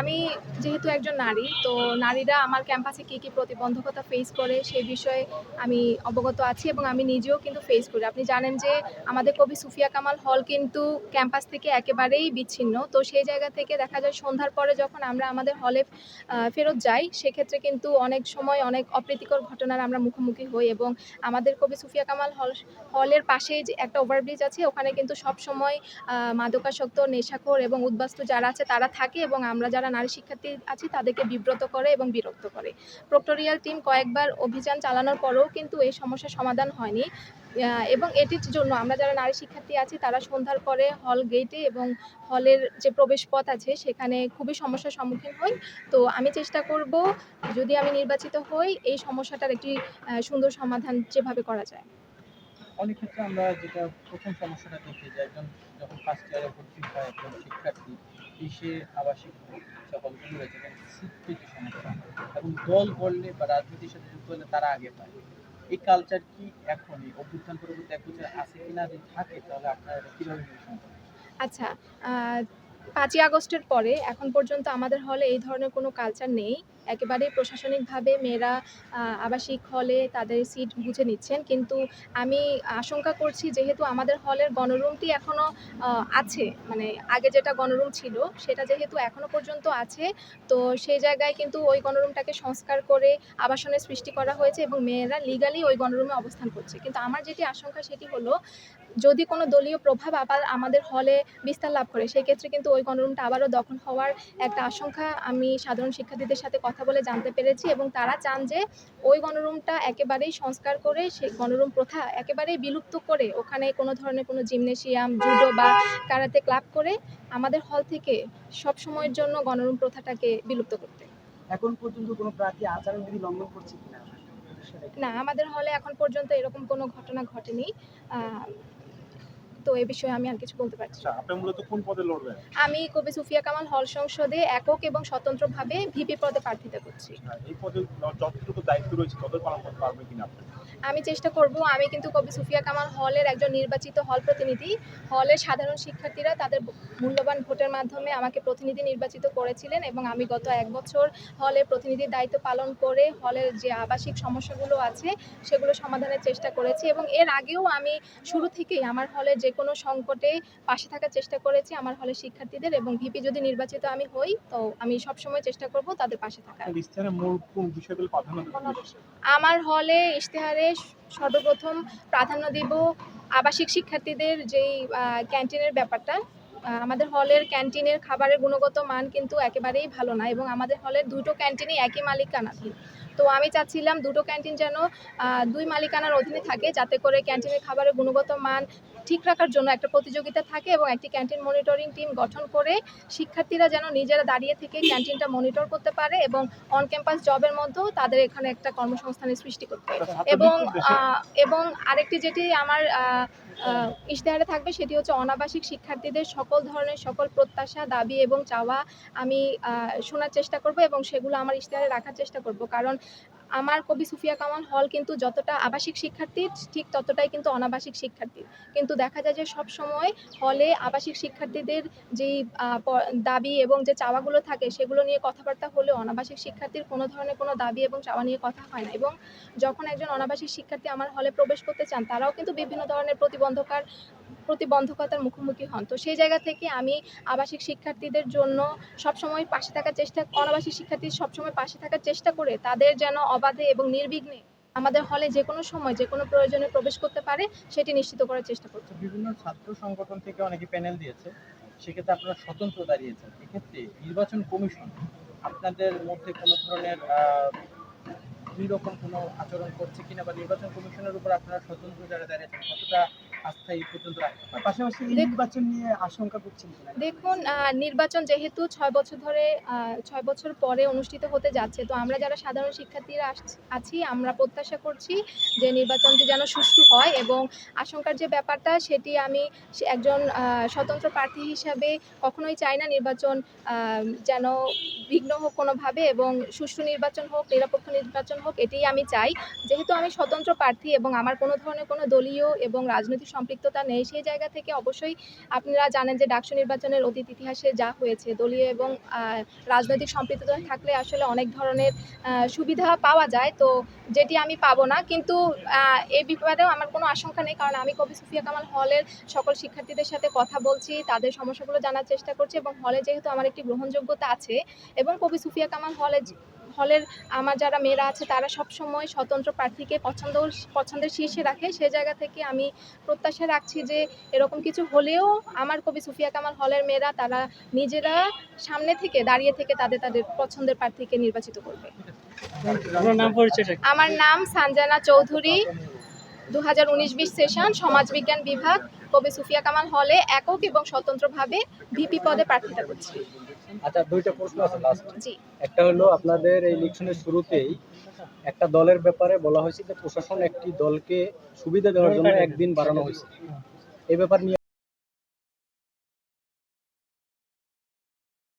আমি যেহেতু একজন নারী, তো নারীরা আমার ক্যাম্পাসে কী কী প্রতিবন্ধকতা ফেস করে সেই বিষয়ে আমি অবগত আছি এবং আমি নিজেও কিন্তু ফেস করি। আপনি জানেন যে আমাদের কবি সুফিয়া কামাল হল কিন্তু ক্যাম্পাস থেকে একেবারেই বিচ্ছিন্ন। তো সেই জায়গা থেকে দেখা যায় সন্ধ্যার পরে যখন আমরা আমাদের হলে ফেরত যাই, সেক্ষেত্রে কিন্তু অনেক সময় অনেক অপ্রীতিকর ঘটনার আমরা মুখোমুখি হই এবং আমাদের কবি সুফিয়া কামাল হল, হলের পাশেই যে একটা ওভারব্রিজ আছে, ওখানে কিন্তু সব সময় মাদকাসক্ত, নেশাখোর এবং উদ্বাস্তু যারা আছে তারা থাকে এবং আমরা যারা নারী শিক্ষার্থী আছি, তাদেরকে বিব্রত করে এবং বিরক্ত করে। প্রক্টোরিয়াল টিম কয়েকবার অভিযান চালানোর পরেও কিন্তু এই সমস্যার সমাধান হয়নি। এবং এটির জন্য আমরা যারা নারী শিক্ষার্থী আছি, তারা সন্ধ্যার পরে হল গেটে এবং হলের যে প্রবেশ পথ আছে, সেখানে খুবই সমস্যার সম্মুখীন হই। তো আমি চেষ্টা করব, যদি আমি নির্বাচিত হই, এই সমস্যাটার একটি সুন্দর সমাধান যেভাবে করা যায়। অনেক ক্ষেত্রে আমরা যেটা প্রথম সমস্যাটা দেখি যে একজন যখন ফার্স্ট ইয়ারে ভর্তি হয় একজন শিক্ষার্থী এসে আবাসিক যে হলগুলো রয়েছে এবং সিট সমস্যা এবং দল করলে বা রাজনীতির সাথে যুক্ত হলে তারা আগে পায়। এই কালচার কি এখন, এই অভ্যুত্থান পরবর্তী এক বছর আছে কিনা যদি থাকে, তাহলে আপনারা কীভাবে আচ্ছা পাঁচই আগস্টের পরে এখন পর্যন্ত আমাদের হলে এই ধরনের কোনো কালচার নেই। একেবারেই প্রশাসনিকভাবে মেয়েরা আবাসিক হলে তাদের সিট বুঝে নিচ্ছেন। কিন্তু আমি আশঙ্কা করছি যেহেতু আমাদের হলের গণরুমটি এখনও আছে মানে আগে যেটা গণরুম ছিল সেটা যেহেতু এখনও পর্যন্ত আছে, তো সেই জায়গায় কিন্তু ওই গণরুমটাকে সংস্কার করে আবাসনের সৃষ্টি করা হয়েছে এবং মেয়েরা লিগালি ওই গণরুমে অবস্থান করছে। কিন্তু আমার যেটি আশঙ্কা সেটি হলো, যদি কোনো দলীয় প্রভাব আবার আমাদের হলে বিস্তার লাভ করে, সেই ক্ষেত্রে কিন্তু ওই গণরুমটা আবারও দখল হওয়ার একটা আশঙ্কা আমি সাধারণ শিক্ষার্থীদের সাথে কথা বলে জানতে পেরেছি এবং তারা চান যে ওই গণরুমটা একেবারেই সংস্কার করে সেই গণরুম প্রথা একেবারেই বিলুপ্ত করে ওখানে কোনো ধরনের কোনো জিমনেশিয়াম জুডো বা কারাতে ক্লাব করে আমাদের হল থেকে সব সময়ের জন্য গণরুম প্রথাটাকে বিলুপ্ত করতে। এখন পর্যন্ত কোনো প্রার্থী আচরণবিধি লঙ্ঘন করছে কিনা? না আমাদের হলে এখন পর্যন্ত এরকম কোনো ঘটনা ঘটেনি। আহ, তো এ বিষয়ে আমি আর কিছু বলতে পারছি না। আচ্ছা আপনি মূলত কোন পদে লড়বেন? আমি কবি সুফিয়া কামাল হল সংসদে একক এবং স্বতন্ত্রভাবে ভিপি পদে প্রার্থিতা করছি। হ্যাঁ, এই পদে যতটুকু দায়িত্ব রয়েছে তত পালন করতে পারবেন কিনা আপনি? আমি চেষ্টা করব আমি কিন্তু কবি সুফিয়া কামাল হলের একজন নির্বাচিত হল প্রতিনিধি হলের সাধারণ শিক্ষার্থীরা তাদের মূল্যবান ভোটের মাধ্যমে আমাকে প্রতিনিধি নির্বাচিত করেছিলেন এবং আমি গত এক বছর হলের প্রতিনিধির দায়িত্ব পালন করে হলের যে আবাসিক সমস্যাগুলো আছে সেগুলো সমাধানের চেষ্টা করেছি এবং এর আগেও আমি শুরু থেকেই আমার হলের যে কোনো সংকটে পাশে থাকার চেষ্টা করেছি আমার হলের শিক্ষার্থীদের এবং ভিপি যদি নির্বাচিত আমি হই তো আমি সবসময় চেষ্টা করব তাদের পাশে থাকার? আমার হলে ইশতেহারে সর্বপ্রথম প্রাধান্য দেব আবাসিক শিক্ষার্থীদের যেই ক্যান্টিনের ব্যাপারটা। আমাদের হলের ক্যান্টিনের খাবারের গুণগত মান কিন্তু একেবারেই ভালো না এবং আমাদের হলের দুটো ক্যান্টিনই একই মালিকানাধীন। তো আমি চাচ্ছিলাম দুটো ক্যান্টিন যেন দুই মালিকানার অধীনে থাকে যাতে করে ক্যান্টিনের খাবারের গুণগত মান ঠিক রাখার জন্য একটা প্রতিযোগিতা থাকে এবং একটি ক্যান্টিন মনিটরিং টিম গঠন করে শিক্ষার্থীরা যেন নিজেরা দাঁড়িয়ে থেকে ক্যান্টিনটা মনিটর করতে পারে এবং অন ক্যাম্পাস জবের মধ্যেও তাদের এখানে একটা কর্মসংস্থানের সৃষ্টি করতে ছাত্র এবং এবং আরেকটি যেটি আমার ইশতেহারে থাকবে সেটি হচ্ছে অনাবাসিক শিক্ষার্থীদের সকল ধরনের সকল প্রত্যাশা দাবি এবং চাওয়া আমি শোনার চেষ্টা করব এবং সেগুলো আমার ইশতেহারে রাখার চেষ্টা করব। কারণ আমার কবি সুফিয়া কামাল হল কিন্তু যতটা আবাসিক শিক্ষার্থীর ঠিক ততটাই কিন্তু অনাবাসিক শিক্ষার্থী। কিন্তু দেখা যায় যে সব সময় হলে আবাসিক শিক্ষার্থীদের যেই দাবি এবং যে চাওয়াগুলো থাকে, সেগুলো নিয়ে কথাবার্তা হলেও অনাবাসিক শিক্ষার্থীর কোনো ধরনের কোনো দাবি এবং চাওয়া নিয়ে কথা হয় না। এবং যখন একজন অনাবাসিক শিক্ষার্থী আমার হলে প্রবেশ করতে চান, তারাও কিন্তু বিভিন্ন ধরনের প্রতিবন্ধকার প্রতিবন্ধকতার মুখোমুখি হন। তো সেই জায়গা থেকে আমি আবাসিক শিক্ষার্থীদের জন্য সবসময় পাশে থাকার চেষ্টা, অনাবাসিক শিক্ষার্থী সবসময় পাশে থাকার চেষ্টা করে তাদের যেন অবাধে এবং নির্বিঘ্নে আমাদের হলে যে কোনো সময়, যে কোনো প্রয়োজনে প্রবেশ করতে পারে, সেটি নিশ্চিত করার চেষ্টা করছি বিভিন্ন ছাত্র সংগঠন থেকে অনেকে প্যানেল দিয়েছে। সেক্ষেত্রে আপনারা স্বতন্ত্র দাঁড়িয়েছেন। এক্ষেত্রে নির্বাচন কমিশন আপনাদের মধ্যে কোনো ধরনের দুই রকম কোনো আচরণ করছে কিনা বা নির্বাচন কমিশনের উপর আপনারা স্বতন্ত্র যারা দাঁড়িয়েছেন, কতটা আস্থা এই পর্যন্ত রাখতে পাশাপাশি নির্বাচন নিয়ে আশঙ্কা করছেন দেখুন নির্বাচন যেহেতু ছয় বছর ধরে ছয় বছর পরে অনুষ্ঠিত হতে যাচ্ছে তো আমরা যারা সাধারণ শিক্ষার্থীরা আছি আমরা প্রত্যাশা করছি যে নির্বাচনটি যেন সুষ্ঠু হয় এবং আশঙ্কার যে ব্যাপারটা সেটি আমি একজন স্বতন্ত্র প্রার্থী হিসাবে কখনোই চাই না নির্বাচন যেন বিঘ্ন হোক কোনোভাবে এবং সুষ্ঠু নির্বাচন হোক নিরপেক্ষ নির্বাচন হোক এটাই আমি চাই। যেহেতু আমি স্বতন্ত্র প্রার্থী এবং আমার কোনো ধরনের কোনো দলীয় এবং রাজনৈতিক সম্পৃক্ততা নেই, সেই জায়গা থেকে অবশ্যই আপনারা জানেন যে ডাকসু নির্বাচনের অতীত ইতিহাসে যা হয়েছে, দলীয় এবং রাজনৈতিক সম্পৃক্ততা থাকলে আসলে অনেক ধরনের সুবিধা পাওয়া যায়, তো যেটি আমি পাবো না। কিন্তু এই ব্যাপারেও আমার কোনো আশঙ্কা নেই, কারণ আমি কবি সুফিয়া কামাল হলের সকল শিক্ষার্থীদের সাথে কথা বলছি, তাদের সমস্যাগুলো জানার চেষ্টা করছি এবং হলে যেহেতু আমার একটি গ্রহণযোগ্যতা আছে এবং কবি সুফিয়া কামাল হলে হলের আমার যারা মেয়েরা আছে তারা সব সময় স্বতন্ত্র প্রার্থীকে পছন্দ পছন্দের শীর্ষে রাখে। সে জায়গা থেকে আমি প্রত্যাশা রাখছি যে এরকম কিছু হলেও আমার কবি সুফিয়া কামাল হলের মেয়েরা তারা নিজেরা সামনে থেকে দাঁড়িয়ে থেকে তাদের তাদের পছন্দের প্রার্থীকে নির্বাচিত করবে? আমার নাম সানজানা চৌধুরী। দু হাজার উনিশ বিশ সেশন সমাজবিজ্ঞান বিভাগ কবি সুফিয়া কামাল হলে একক এবং স্বতন্ত্রভাবে ভিপি পদে প্রার্থিতা করছি। আচ্ছা দুইটা প্রশ্ন আছে লাস্ট একটা হলো আপনাদের এই ইলেকশনের শুরুতেই একটা দলের ব্যাপারে বলা হয়েছে যে প্রশাসন একটি দলকে সুবিধা দেওয়ার জন্য একদিন বাড়ানো হয়েছে। এই ব্যাপার নিয়ে